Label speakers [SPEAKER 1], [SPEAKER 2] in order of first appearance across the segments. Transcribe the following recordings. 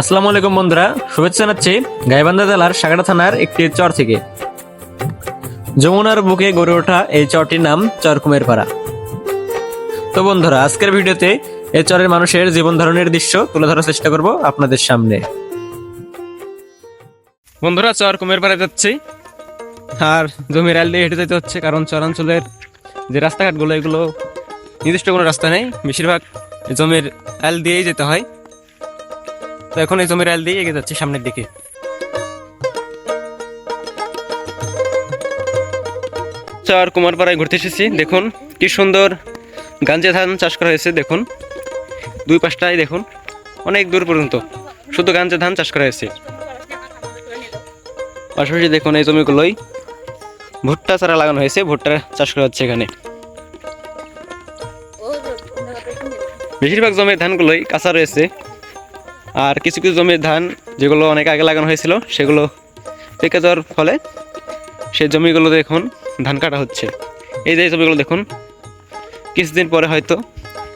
[SPEAKER 1] আসসালামু আলাইকুম বন্ধুরা, শুভেচ্ছা জানাচ্ছি গাইবান্ধা জেলার সাগাটা থানার একটি চর থেকে। যমুনার বুকে গড়ে ওঠা এই চরটির নাম চর কুমেরপাড়া তো বন্ধুরা, আজকের ভিডিওতে এই চরের মানুষের জীবন ধারণের দৃশ্য তুলে ধরার চেষ্টা করব আপনাদের সামনে। বন্ধুরা চর কুমেরপাড়া যাচ্ছি। আর জমির আল দিয়ে হেঁটে যেতে হচ্ছে, কারণ চরাঞ্চলের যে রাস্তাঘাটগুলো, এগুলো নির্দিষ্ট কোনো রাস্তা নেই। বেশিরভাগ জমির আল দিয়েই যেতে হয়। তো এখন এই জমির আল দিয়ে এগিয়ে যাচ্ছি সামনের দিকে। চার কুমারপাড়ায় ঘুরতে এসেছি, দেখুন কি সুন্দর গাঞ্জা ধান চাষ করা হয়েছে, দেখুন। দুই পাশটায় দেখুন, অনেক দূর পর্যন্ত শুধু গাঞ্জা ধান চাষ করা হয়েছে। পাশাপাশি দেখুন এই জমিগুলোই ভুট্টা চারা লাগানো হয়েছে, ভুট্টা চাষ করা হচ্ছে এখানে। বেশিরভাগ জমির ধানগুলোই কাঁচা রয়েছে। আর কিছু কিছু জমির ধান যেগুলো অনেক আগে লাগানো হয়েছিল, সেগুলো পেকে যাওয়ার ফলে সেই জমিগুলো দেখুন ধান কাটা হচ্ছে। এই যে জমিগুলো দেখুন, কিছুদিন পরে হয়তো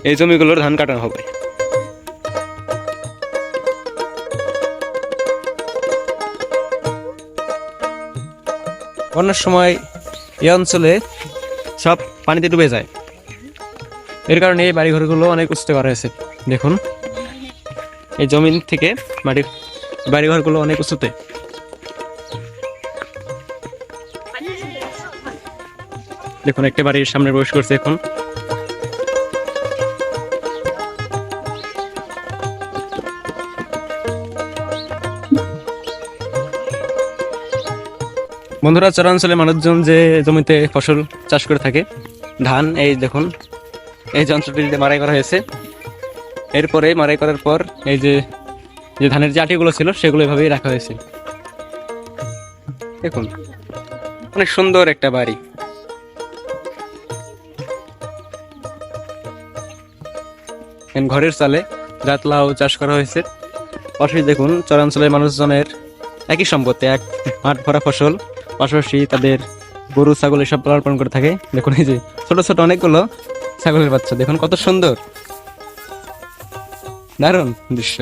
[SPEAKER 1] এই জমিগুলোর ধান কাটানো হবে। বন্যার সময় এই অঞ্চলে সব পানিতে ডুবে যায়। এর কারণে এই বাড়িঘরগুলো অনেক উঁচুতে করা হয়েছে দেখুন। এই জমিন থেকে মাটির বাড়িঘরগুলো অনেক উঁচুতে। দেখুন, একটা বাড়ির সামনে প্রবেশ করছে এখন। বন্ধুরা চরাঞ্চলে মানুষজন যে জমিতে ফসল চাষ করে থাকে, ধান, এই দেখুন, এই যন্ত্রটি দিয়ে মারাই করা হয়েছে। এরপরে মারাই করার পর এই যে যে ধানের যে আটিগুলো ছিল, সেগুলো এভাবেই রাখা হয়েছে। দেখুন, অনেক সুন্দর একটা বাড়ি। ঘরের চালে জাতলাও চাষ করা হয়েছে। পাশাপাশি দেখুন, চরাঞ্চলের মানুষজনের একই সম্পত্তি, এক মাঠ ভরা ফসল। পাশাপাশি তাদের গরু, ছাগল এসব পালন করে থাকে। দেখুন এই যে, ছোট ছোট অনেকগুলো ছাগলের বাচ্চা। দেখুন কত সুন্দর। দারুণ দৃশ্য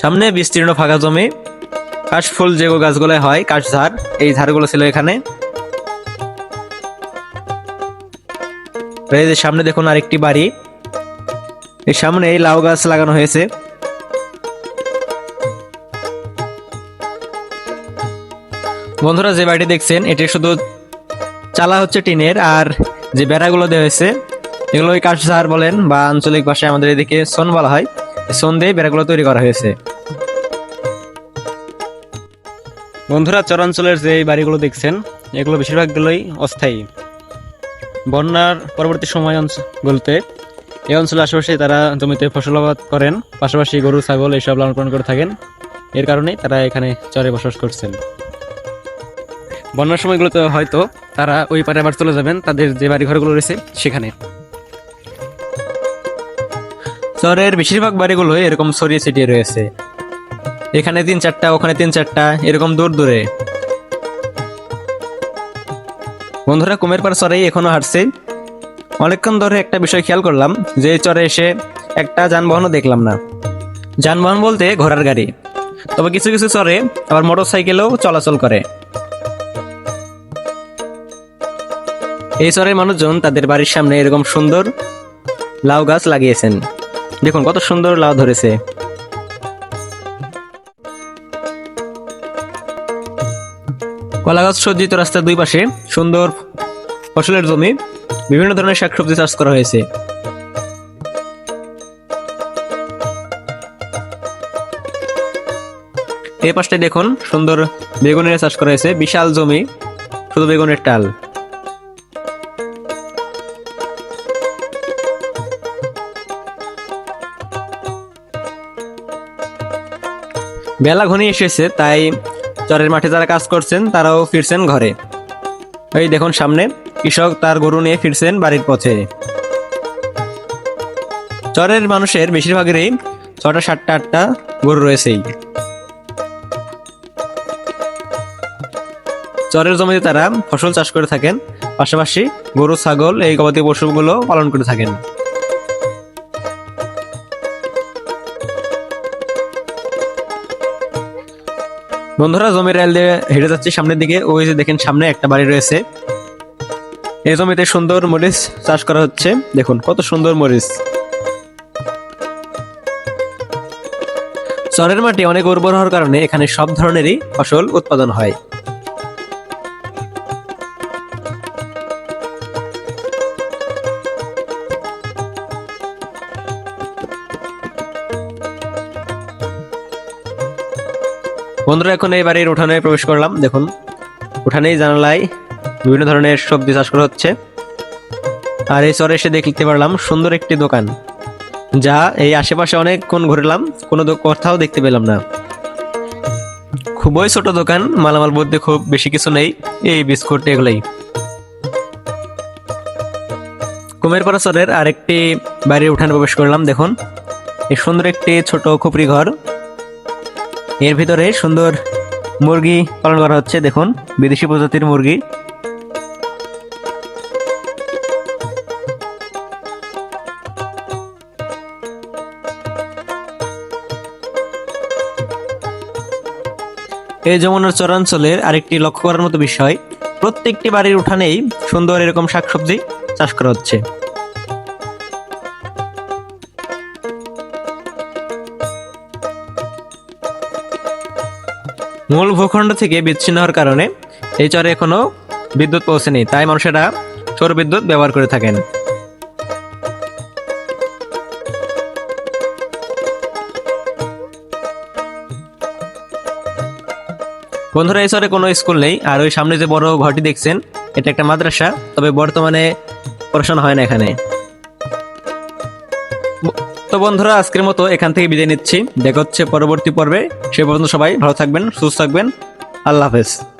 [SPEAKER 1] সামনে বিস্তীর্ণ ফাঁকা জমি। কাশফুল যে গাছগুলো হয় কাশঝাড় এই ঝাড়গুলো ছিল এখানে। সামনে দেখুন আরেকটি বাড়ি। এর সামনে লাউ গাছ লাগানো হয়েছে। বন্ধুরা, যে বাড়িটি দেখছেন, এটি শুধু চালা হচ্ছে টিনের, আর যে বেড়াগুলো দেওয়া হয়েছে, এগুলো ওই কাঠঝাড় বলেন বা আঞ্চলিক ভাষায় আমাদের এদিকে সোন বলা হয় সোন দিয়ে বেড়াগুলো তৈরি করা হয়েছে। বন্ধুরা, চরাঞ্চলের যে বাড়িগুলো দেখছেন, এগুলো বেশিরভাগগুলোই অস্থায়ী। বন্যার পরবর্তী সময় বলতে এই অঞ্চলের আশেপাশে তারা জমিতে ফসল আবাদ করেন, পাশাপাশি গরু, ছাগল এইসব লালন পালন করে থাকেন। এর কারণেই তারা এখানে চরে বসবাস করছেন। বন্যার সময়গুলোতে হয়তো তারা ওই পারে আবার চলে যাবেন। তাদের যে বাড়ি ঘরগুলো রয়েছে, সেখানে। চরের বেশিরভাগ বাড়িগুলো এরকম ছড়িয়ে ছিটিয়ে রয়েছে। এখানে তিন চারটা, ওখানে তিন চারটা, এরকম দূর দূরে। বন্ধুরা, কুমের পার চরেই এখনও হাঁটছে। অনেকক্ষণ ধরে একটা বিষয় খেয়াল করলাম, যে চরে এসে একটা যানবাহনও দেখলাম না। যানবাহন বলতে ঘোড়ার গাড়ি। তবে কিছু কিছু চরে আবার মোটর সাইকেলও চলাচল করে। এই চরের মানুষজন তাদের বাড়ির সামনে এরকম সুন্দর লাউ গাছ লাগিয়েছেন। দেখুন, কত সুন্দর লাউ ধরেছে। কলা গাছ সজ্জিত রাস্তার দুই পাশে সুন্দর ফসলের জমি, বিভিন্ন ধরনের শাকসবজি চাষ করা হয়েছে। এই পাশটায় দেখুন, সুন্দর বেগুনের চাষ করা হয়েছে। বিশাল জমি, শুধু বেগুনের টাল। বেলা ঘনিয়ে এসেছে, তাই চরের মাঠে যারা কাজ করছেন, তারাও ফিরছেন ঘরে। এই দেখুন সামনে, কৃষক তার গরু নিয়ে ফিরছেন বাড়ির পথে। চরের মানুষের বেশিরভাগেরই ছটা, সাতটা, আটটা গরু রয়েছেই। চরের জমিতে তারা ফসল চাষ করে থাকেন, পাশাপাশি গরু, ছাগল, এই গবাদি পশুগুলো পালন করে থাকেন। বন্ধুরা জমির রেল দিয়ে হেঁটে যাচ্ছি সামনের দিকে। ওই যে দেখেন, সামনে একটা বাড়ি রয়েছে। এই জমিতে সুন্দর মরিচ চাষ করা হচ্ছে। দেখুন, কত সুন্দর মরিচ। চরের মাটি অনেক উর্বর হওয়ার কারণে এখানে সব ধরনেরই ফসল উৎপাদন হয়। বন্ধুরা, এখন এই বাড়ির উঠানে প্রবেশ করলাম। দেখুন, উঠানেই জানালায় বিভিন্ন ধরনের সবজি চাষ করা হচ্ছে। আর এই চরে এসে দেখতে পারলাম সুন্দর একটি দোকান, যা এই আশেপাশে অনেকক্ষণ ঘুরলাম, কোনো কোথাও দেখতে পেলাম না। খুবই ছোট দোকান, মালামাল বলতে খুব বেশি কিছু নেই, এই বিস্কুট এগুলাই। কুমেরপাড়া চরের আরেকটি বাড়ির উঠানে প্রবেশ করলাম, দেখুন। এই সুন্দর একটি ছোট খুপড়ি ঘর এর ভিতরে সুন্দর মুরগি পালন করা হচ্ছে, দেখুন, বিদেশি প্রজাতির মুরগি। এই যমুনার চরাঞ্চলের আরেকটি লক্ষ্য করার মতো বিষয়, প্রত্যেকটি বাড়ির উঠানেই সুন্দর এরকম শাকসবজি চাষ করা হচ্ছে। মূল ভূখণ্ড থেকে বিচ্ছিন্ন হওয়ার কারণে এই চরে এখনও বিদ্যুৎ পৌঁছেনি, তাই মানুষেরা সৌর বিদ্যুৎ ব্যবহার করে থাকেন। বন্ধুরা, এই চরে কোনো স্কুল নেই, আর ওই সামনে যে বড় ঘরটি দেখছেন, এটা একটা মাদ্রাসা, তবে বর্তমানে পড়াশোনা হয় না এখানে। তো বন্ধুরা, আজকের মতো এখান থেকে বিদায় নিচ্ছি। দেখা হচ্ছে পরবর্তী পর্বে। সে পর্যন্ত সবাই ভালো থাকবেন, সুস্থ থাকবেন। আল্লাহ হাফেজ।